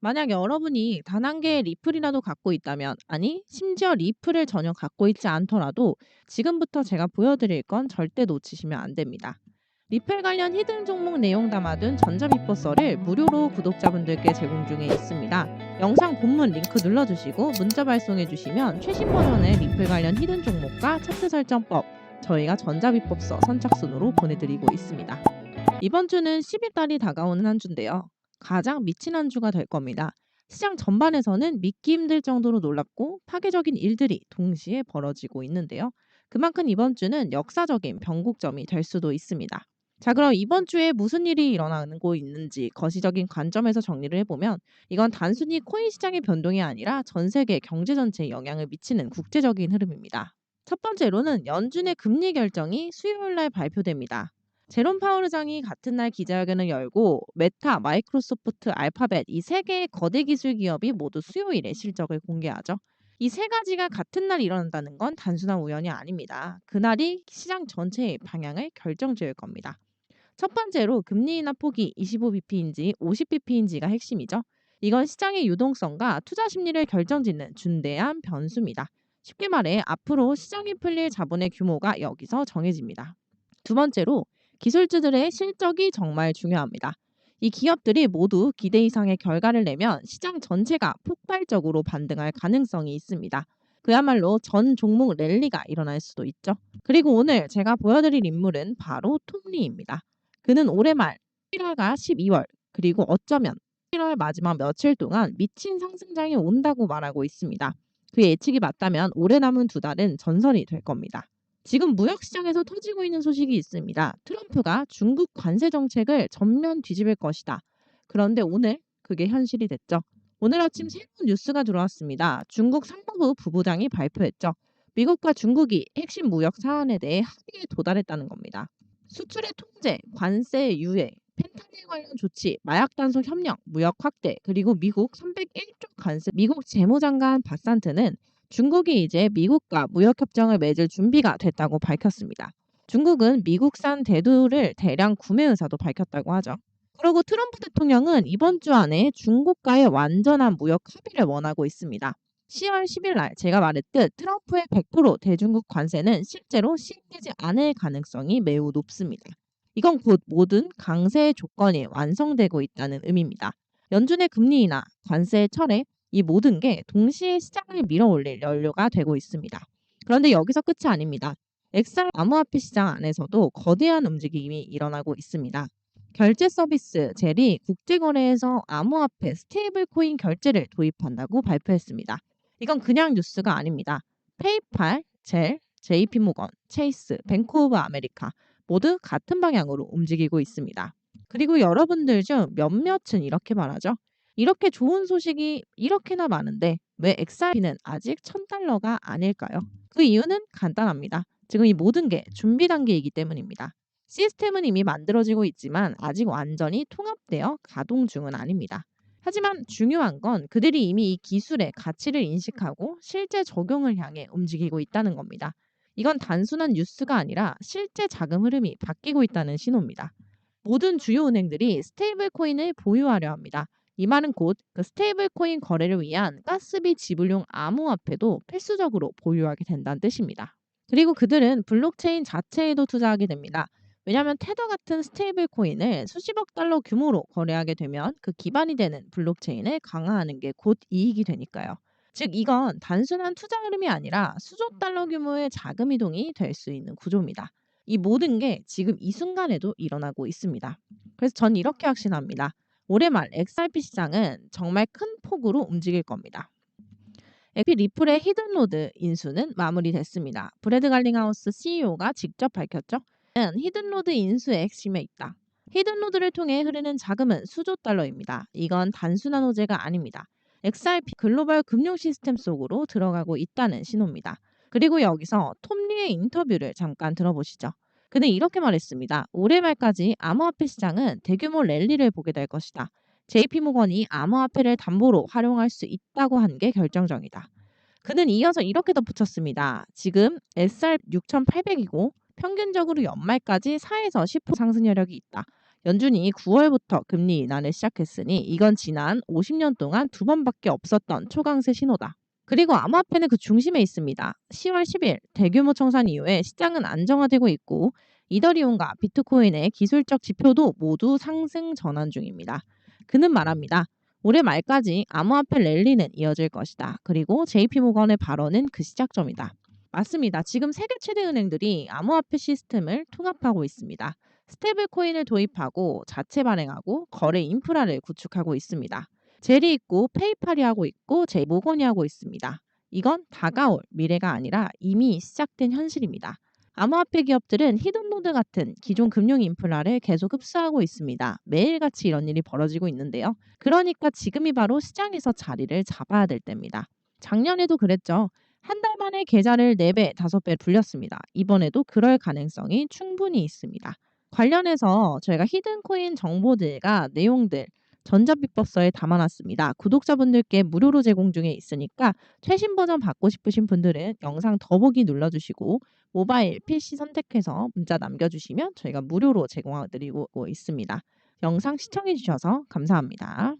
만약 여러분이 단 한 개의 리플이라도 갖고 있다면, 아니, 심지어 리플을 전혀 갖고 있지 않더라도 지금부터 제가 보여드릴 건 절대 놓치시면 안 됩니다. 리플 관련 히든 종목 내용 담아둔 전자비포서를 무료로 구독자분들께 제공 중에 있습니다. 영상 본문 링크 눌러주시고 문자 발송해 주시면 최신 버전의 리플 관련 히든 종목과 차트 설정법 저희가 전자비법서 선착순으로 보내드리고 있습니다. 이번 주는 10일달이 다가오는 한 주인데요. 가장 미친 한 주가 될 겁니다. 시장 전반에서는 믿기 힘들 정도로 놀랍고 파괴적인 일들이 동시에 벌어지고 있는데요. 그만큼 이번 주는 역사적인 변곡점이 될 수도 있습니다. 자, 그럼 이번 주에 무슨 일이 일어나고 있는지 거시적인 관점에서 정리를 해보면 이건 단순히 코인 시장의 변동이 아니라 전 세계 경제 전체에 영향을 미치는 국제적인 흐름입니다. 첫 번째로는 연준의 금리 결정이 수요일 날 발표됩니다. 제롬 파월 의장이 같은 날 기자회견을 열고 메타, 마이크로소프트, 알파벳 이 세 개의 거대 기술 기업이 모두 수요일에 실적을 공개하죠. 이 세 가지가 같은 날 일어난다는 건 단순한 우연이 아닙니다. 그날이 시장 전체의 방향을 결정지을 겁니다. 첫 번째로 금리 인하 폭이 25bp인지 50bp인지가 핵심이죠. 이건 시장의 유동성과 투자 심리를 결정짓는 중대한 변수입니다. 쉽게 말해 앞으로 시장이 풀릴 자본의 규모가 여기서 정해집니다. 두 번째로 기술주들의 실적이 정말 중요합니다. 이 기업들이 모두 기대 이상의 결과를 내면 시장 전체가 폭발적으로 반등할 가능성이 있습니다. 그야말로 전 종목 랠리가 일어날 수도 있죠. 그리고 오늘 제가 보여드릴 인물은 바로 톰리입니다. 그는 올해 말 1월과 12월 그리고 어쩌면 1월 마지막 며칠 동안 미친 상승장이 온다고 말하고 있습니다. 그 예측이 맞다면 올해 남은 두 달은 전설이 될 겁니다. 지금 무역 시장에서 터지고 있는 소식이 있습니다. 트럼프가 중국 관세 정책을 전면 뒤집을 것이다. 그런데 오늘 그게 현실이 됐죠. 오늘 아침 새로운 뉴스가 들어왔습니다. 중국 상무부 부부장이 발표했죠. 미국과 중국이 핵심 무역 사안에 대해 합의에 도달했다는 겁니다. 수출의 통제, 관세 유예, 펜타닐 관련 조치, 마약 단속 협력, 무역 확대, 그리고 미국 301조 관세, 미국 재무장관 바산트는 중국이 이제 미국과 무역 협정을 맺을 준비가 됐다고 밝혔습니다. 중국은 미국산 대두를 대량 구매 의사도 밝혔다고 하죠. 그리고 트럼프 대통령은 이번 주 안에 중국과의 완전한 무역 합의를 원하고 있습니다. 10월 10일 날 제가 말했듯 트럼프의 100% 대중국 관세는 실제로 시행되지 않을 가능성이 매우 높습니다. 이건 곧 모든 강세 조건이 완성되고 있다는 의미입니다. 연준의 금리 인하, 관세 철회, 이 모든 게 동시에 시장을 밀어올릴 연료가 되고 있습니다. 그런데 여기서 끝이 아닙니다. 엑셀 암호화폐 시장 안에서도 거대한 움직임이 일어나고 있습니다. 결제 서비스 젤이 국제거래에서 암호화폐 스테이블 코인 결제를 도입한다고 발표했습니다. 이건 그냥 뉴스가 아닙니다. 페이팔, 젤, JP모건, 체이스, 뱅크 오브 아메리카 모두 같은 방향으로 움직이고 있습니다. 그리고 여러분들 중 몇몇은 이렇게 말하죠. 이렇게 좋은 소식이 이렇게나 많은데 왜 XRP는 아직 1000달러가 아닐까요? 그 이유는 간단합니다. 지금 이 모든 게 준비 단계이기 때문입니다. 시스템은 이미 만들어지고 있지만 아직 완전히 통합되어 가동 중은 아닙니다. 하지만 중요한 건 그들이 이미 이 기술의 가치를 인식하고 실제 적용을 향해 움직이고 있다는 겁니다. 이건 단순한 뉴스가 아니라 실제 자금 흐름이 바뀌고 있다는 신호입니다. 모든 주요 은행들이 스테이블 코인을 보유하려 합니다. 이 말은 곧 그 스테이블 코인 거래를 위한 가스비 지불용 암호화폐도 필수적으로 보유하게 된다는 뜻입니다. 그리고 그들은 블록체인 자체에도 투자하게 됩니다. 왜냐하면 테더 같은 스테이블 코인을 수십억 달러 규모로 거래하게 되면 그 기반이 되는 블록체인을 강화하는 게 곧 이익이 되니까요. 즉 이건 단순한 투자 흐름이 아니라 수조 달러 규모의 자금 이동이 될 수 있는 구조입니다. 이 모든 게 지금 이 순간에도 일어나고 있습니다. 그래서 전 이렇게 확신합니다. 올해 말 XRP 시장은 정말 큰 폭으로 움직일 겁니다. 에피 리플의 히든로드 인수는 마무리됐습니다. 브래드 갈링하우스 CEO가 직접 밝혔죠. 히든로드 인수의 핵심에 있다. 히든로드를 통해 흐르는 자금은 수조 달러입니다. 이건 단순한 호재가 아닙니다. XRP 글로벌 금융 시스템 속으로 들어가고 있다는 신호입니다. 그리고 여기서 톰리의 인터뷰를 잠깐 들어보시죠. 그는 이렇게 말했습니다. 올해 말까지 암호화폐 시장은 대규모 랠리를 보게 될 것이다. JP모건이 암호화폐를 담보로 활용할 수 있다고 한 게 결정적이다. 그는 이어서 이렇게 덧붙였습니다. 지금 SR 6,800이고 평균적으로 연말까지 4에서 10% 상승 여력이 있다. 연준이 9월부터 금리 인하를 시작했으니 이건 지난 50년 동안 두 번밖에 없었던 초강세 신호다. 그리고 암호화폐는 그 중심에 있습니다. 10월 10일 대규모 청산 이후에 시장은 안정화되고 있고 이더리움과 비트코인의 기술적 지표도 모두 상승 전환 중입니다. 그는 말합니다. 올해 말까지 암호화폐 랠리는 이어질 것이다. 그리고 JP모건의 발언은 그 시작점이다. 맞습니다. 지금 세계 최대 은행들이 암호화폐 시스템을 통합하고 있습니다. 스테이블 코인을 도입하고 자체 발행하고 거래 인프라를 구축하고 있습니다. 젤이 있고 페이팔이 하고 있고 제모건이 하고 있습니다. 이건 다가올 미래가 아니라 이미 시작된 현실입니다. 암호화폐 기업들은 히든노드 같은 기존 금융 인프라를 계속 흡수하고 있습니다. 매일같이 이런 일이 벌어지고 있는데요. 그러니까 지금이 바로 시장에서 자리를 잡아야 될 때입니다. 작년에도 그랬죠. 한 달 만에 계좌를 4배, 5배 불렸습니다. 이번에도 그럴 가능성이 충분히 있습니다. 관련해서 저희가 히든코인 정보들과 내용들 전자비법서에 담아놨습니다. 구독자분들께 무료로 제공 중에 있으니까 최신 버전 받고 싶으신 분들은 영상 더보기 눌러주시고 모바일, PC 선택해서 문자 남겨주시면 저희가 무료로 제공해드리고 있습니다. 영상 시청해주셔서 감사합니다.